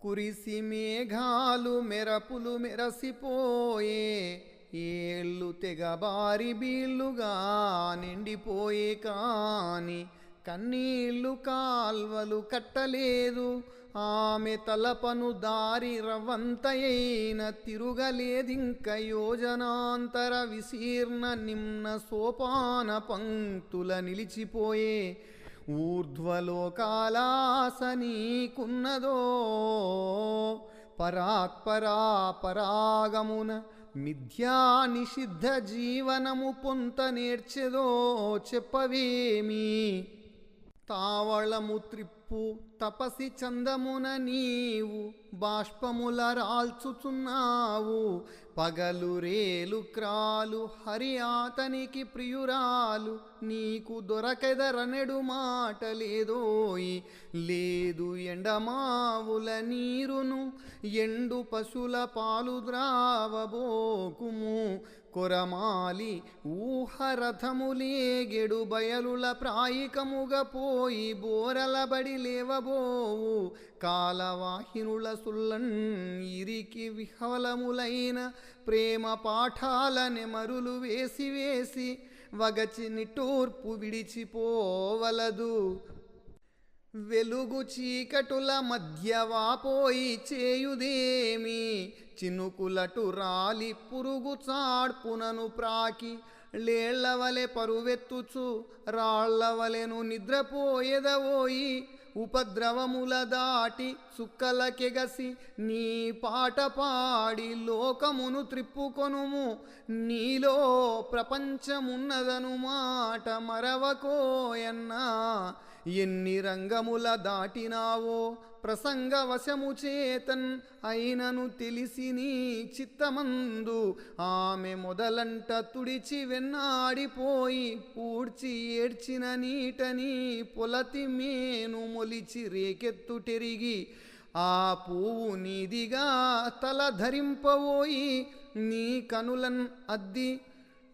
కురిసి మేఘాలు మెరపులు మెరసిపోయే ఏళ్ళు తెగబారి బీళ్ళుగా నిండిపోయే కాని కన్నీళ్ళు కాల్వలు కట్టలేదు. ఆమె తలపను దారి రవంతయైన తిరుగలేదింక యోజనాంతర విశీర్ణ నిమ్న సోపాన పంక్తుల నిలిచిపోయే ఊర్ధ్వలోకాలాసనీకున్నదో పరాత్పరా పరాగమున మిథ్యా నిషిద్ధ జీవనము పొంత నేర్చెదో చెప్పవేమి? తావళము త్రిప్పు తపసి చందమున నీవు బాష్పముల రాల్చుచున్నావు. పగలు రేలు క్రాలు హరి ఆతనికి ప్రియురాలు నీకు దొరకెదరనెడు మాట లేదోయి లేదు ఎండమావుల నీరును ఎండు పశుల పాలు ద్రావబోకుము. కొరమాలి ఊహరథములేగెడు బయలుల ప్రాయికముగా పోయి బోరలబడి లేవబోవు కాలవాహినుల సుల్లన్ ఇరికి విహవలములైన ప్రేమ పాఠాల నెమరులు వేసి వేసి వగచి నిటూర్పు విడిచిపోవలదు వెలుగు చీకటుల మధ్య వాపోయి చేయుదేమి? చినుకులటు రాలి పురుగు చాడ్పునను ప్రాకి లేళ్ళవలె పరువెత్తుచు రాళ్ళవలెను నిద్రపోయేదవోయి ఉపద్రవముల దాటి చుక్కలకెగసి నీ పాట పాడి లోకమును త్రిప్పుకొనుము. నీలో ప్రపంచమున్నదను మాట మరవకోయన్నా ఎన్ని రంగముల దాటినావో ప్రసంగ వశము చేతన్ అయినను తెలిసి నీ చిత్తమందు ఆమె మొదలంట తుడిచి వెన్నాడిపోయి పూడ్చి ఏడ్చిన నీటని పొలతి మేను మొలిచి రేకెత్తుటెరిగి ఆ పువ్వు నీదిగా తల ధరింపబోయి నీ కనులన్ అద్ది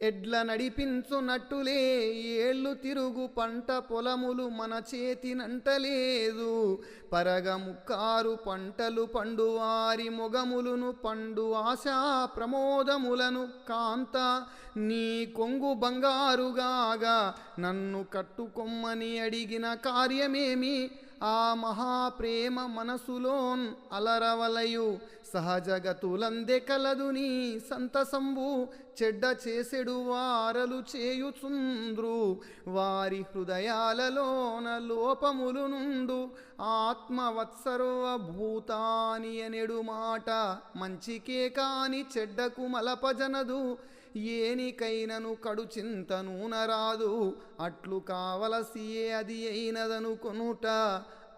ఎడ్ల నడిపించునట్టులే ఏళ్ళు తిరుగు పంట పొలములు మన చేతినంటలేదు. పరగముక్కారు పంటలు పండువారి మొగములును పండు ఆశా ప్రమోదములను కాంత. నీ కొంగు బంగారుగాగా నన్ను కట్టుకొమ్మని అడిగిన కార్యమేమి? ఆ మహాప్రేమ మనసులోన్ అలరవలయు. సహజగతులందె కలదు నీ సంతసంబు. చెడ్డ చేసెడు వారలు చేయుచుంద్రు. వారి హృదయాలలోన లోపములు నుండు ఆత్మవత్సర్వభూతాని అనెడు మాట. మంచికే కాని చెడ్డకు మలపజనదు. ఏనికైనను కడు చింత నూనరాదు అట్లు కావలసియే అది అయినదనుకొనుట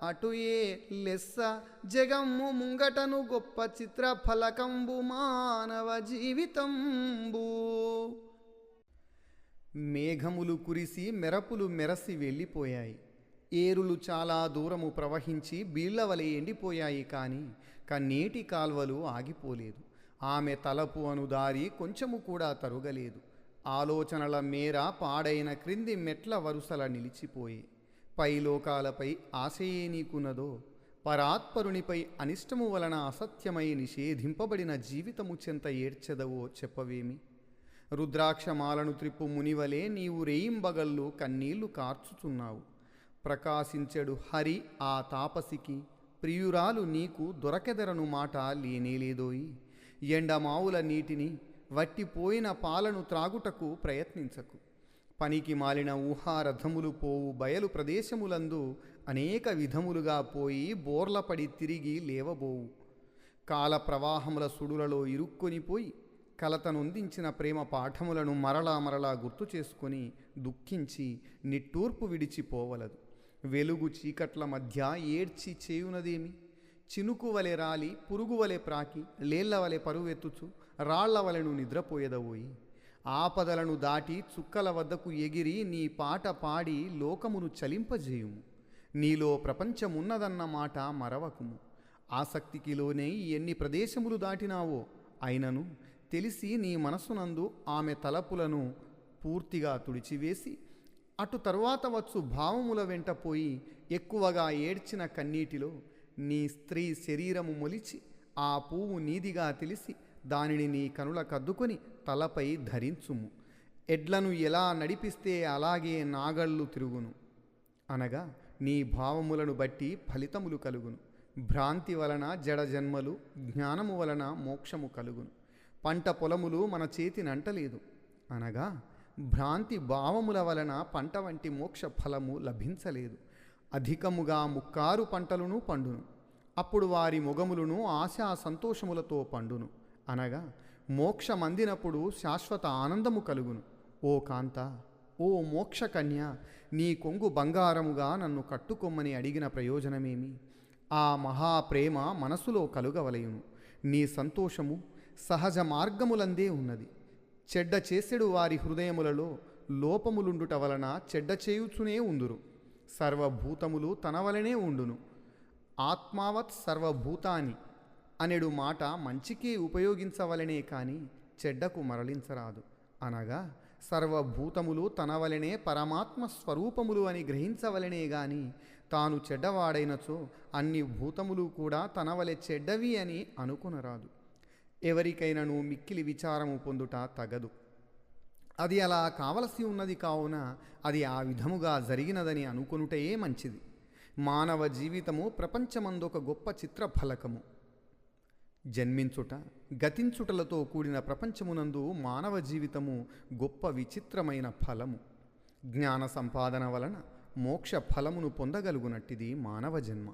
అటుయే లెస్స జగమ్ము ముంగటను గొప్ప చిత్ర ఫలకంబు మానవ జీవితంబు. మేఘములు కురిసి మెరపులు మెరసి వెళ్ళిపోయాయి. ఏరులు చాలా దూరము ప్రవహించి బీళ్ళవలె ఎండిపోయాయి కానీ కన్నీటి కాల్వలు ఆగిపోలేదు. ఆమె తలపు అనుదారి కొంచెము కూడా తరుగలేదు. ఆలోచనల మేర పాడైన క్రింది మెట్ల వరుసల నిలిచిపోయి. పైలోకాలపై ఆశయే నీకున్నదో పరాత్పరునిపై అనిష్టము వలన అసత్యమై నిషేధింపబడిన జీవితము చెంత ఏడ్చెదవో చెప్పవేమి? రుద్రాక్షమాలను త్రిప్పు మునివలే నీవు రేయింబగళ్ళు కన్నీళ్ళు కార్చుచున్నావు. ప్రకాశించెడు హరి ఆ తాపసికి ప్రియురాలు నీకు దొరకెదరను మాట లేనేలేదోయి? ఎండమావుల నీటిని వట్టిపోయిన పాలను త్రాగుటకు ప్రయత్నించకు. పనికి మాలిన ఊహారథములు పోవు బయలు ప్రదేశములందు అనేక విధములుగా పోయి బోర్లపడి తిరిగి లేవబోవు. కాల ప్రవాహముల సుడులలో ఇరుక్కొనిపోయి కలతనొందించిన ప్రేమ పాఠములను మరలా మరలా గుర్తు చేసుకొని దుఃఖించి నిట్టూర్పు విడిచిపోవలదు. వెలుగు చీకట్ల మధ్య ఏడ్చి చేయునదేమి? చినుకు వలె రాలి పురుగు వలె ప్రాకి లేళ్ళ వలె పరువెత్తుచు రాళ్ళ వలెను నిద్రపోయేదవోయి ఆపదలను దాటి చుక్కల వద్దకు ఎగిరి నీ పాట పాడి లోకమును చలింపజేయుము. నీలో ప్రపంచమున్నదన్న మాట మరవకుము. ఆసక్తికి లోనే ఎన్ని ప్రదేశములు దాటినావో అయినను తెలిసి నీ మనసునందు ఆమె తలపులను పూర్తిగా తుడిచివేసి అటు తరువాత వచ్చు భావముల వెంట పోయి ఎక్కువగా ఏడ్చిన కన్నీటిలో నీ స్త్రీ శరీరము మొలిచి ఆ పువ్వు నీదిగా తెలిసి దానిని నీ కనుల కద్దుకొని తలపై ధరించుము. ఎడ్లను ఎలా నడిపిస్తే అలాగే నాగళ్ళు తిరుగును. అనగా నీ భావములను బట్టి ఫలితములు కలుగును. భ్రాంతి వలన జడ జన్మలు జ్ఞానము వలన మోక్షము కలుగును. పంట పొలములు మన చేతినంటలేదు అనగా భ్రాంతి భావముల వలన పంట వంటి మోక్ష ఫలము లభించలేదు. అధికముగా ముక్కారు పంటలను పండును. అప్పుడు వారి మొగములను ఆశా సంతోషములతో పండును. అనగా మోక్షమందినప్పుడు శాశ్వత ఆనందము కలుగును. ఓ కాంత ఓ మోక్షకన్య నీ కొంగు బంగారముగా నన్ను కట్టుకొమ్మని అడిగిన ప్రయోజనమేమి? ఆ మహాప్రేమ మనసులో కలుగవలయును. నీ సంతోషము సహజ మార్గములందే ఉన్నది. చెడ్డ చేసెడు వారి హృదయములలో లోపములుండుట వలన చెడ్డ చేయుచునే ఉందురు. సర్వభూతములు తన వలనే ఉండును. ఆత్మావత్ సర్వభూతాని అనెడు మాట మంచికే ఉపయోగించవలనే కాని చెడ్డకు మరలించరాదు. అనగా సర్వభూతములు తన వలనే పరమాత్మ స్వరూపములు అని గ్రహించవలనే గాని తాను చెడ్డవాడైనచో అన్ని భూతములు కూడా తన వలె చెడ్డవి అని అనుకునరాదు. ఎవరికైనాను మిక్కిలి విచారము పొందుట తగదు. అది అలా కావలసి ఉన్నది కావున అది ఆ విధముగా జరిగినదని అనుకొనుటయే మంచిది. మానవ జీవితము ప్రపంచమందొక గొప్ప చిత్ర ఫలకము జన్మించుట గతించుటలతో కూడిన ప్రపంచమునందు మానవ జీవితము గొప్ప విచిత్రమైన ఫలము. జ్ఞాన సంపాదన వలన మోక్ష ఫలమును పొందగలుగునట్టిది మానవ జన్మ.